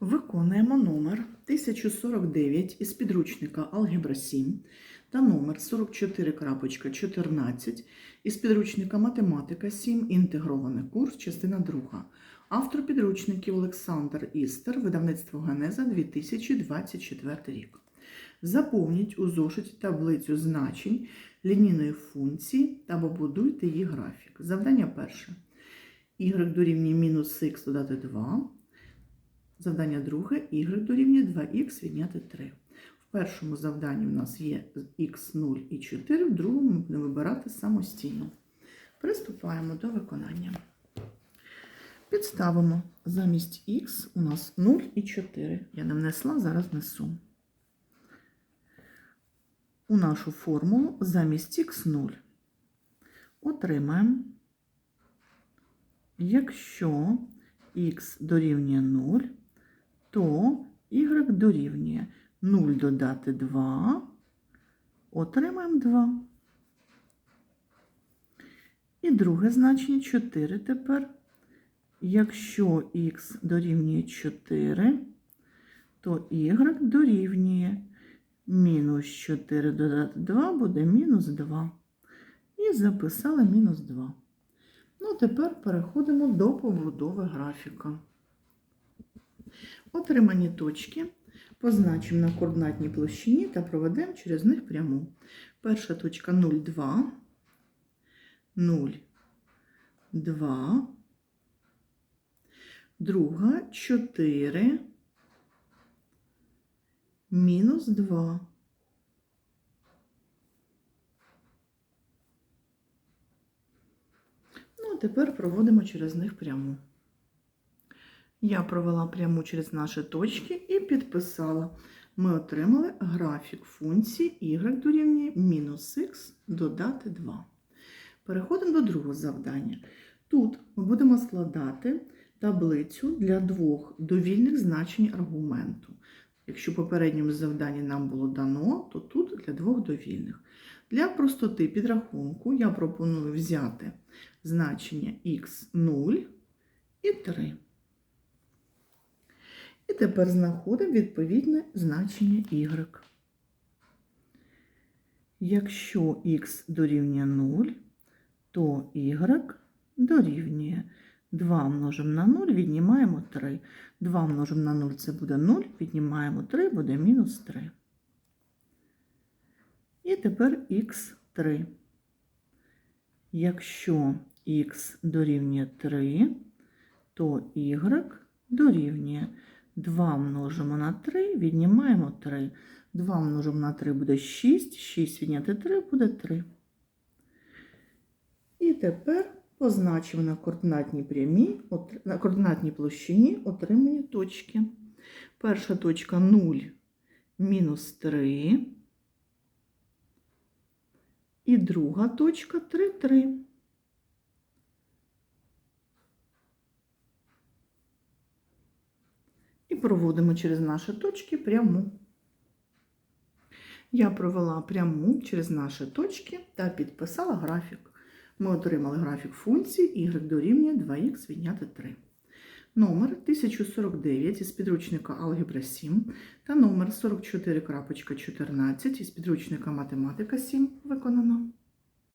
Виконуємо номер 1049 із підручника Алгебра 7 та номер 44.14 із підручника Математика 7. Інтегрований курс, частина 2. Автор підручників Олександр Істер, видавництво Генеза 2024 рік. Заповніть у зошиті таблицю значень лінійної функції та побудуйте її графік. Завдання перше. y дорівнює мінус х додати 2. Завдання друге y дорівнює 2х відняти 3. В першому завданні в нас є х 0 і 4, в другому ми будемо вибирати самостійно. Приступаємо до виконання. Підставимо замість х у нас 0 і 4. Я не внесла, зараз несу. У нашу формулу замість х 0 отримаємо, якщо х дорівнює 0, то y дорівнює 0 додати 2, отримаємо 2. І друге значення 4 тепер. Якщо х дорівнює 4, то y дорівнює мінус 4 додати 2 буде мінус 2. І записали мінус 2. Ну, тепер переходимо до побудови графіка. Отримані точки позначимо на координатній площині та проведемо через них пряму. Перша точка 0,2, 0, 2, друга 4, мінус 2. Ну, а тепер проводимо через них пряму. Я провела пряму через наші точки і підписала. Ми отримали графік функції y дорівнює мінус х додати 2. Переходимо до другого завдання. Тут ми будемо складати таблицю для двох довільних значень аргументу. Якщо попередньому завданні нам було дано, то тут для двох довільних. Для простоти підрахунку я пропоную взяти значення х0 і 3. І тепер знаходимо відповідне значення y. Якщо х дорівнює 0, то y дорівнює 2 множимо на 0, віднімаємо 3. 2 множимо на 0 це буде 0, віднімаємо 3, буде мінус 3. І тепер х3. Якщо х дорівнює 3, то y дорівнює 2 множимо на 3, віднімаємо 3. 2 множимо на 3 буде 6, 6 відняти 3 буде 3. І тепер позначимо на координатній прямій, на координатній площині отримані точки. Перша точка 0, мінус 3. І друга точка 3, 3. І проводимо через наші точки пряму. Я провела пряму через наші точки та підписала графік. Ми отримали графік функції y дорівнює 2х відняти 3. Номер 1049 із підручника Алгебра 7 та номер 44.14 із підручника Математика 7 виконано.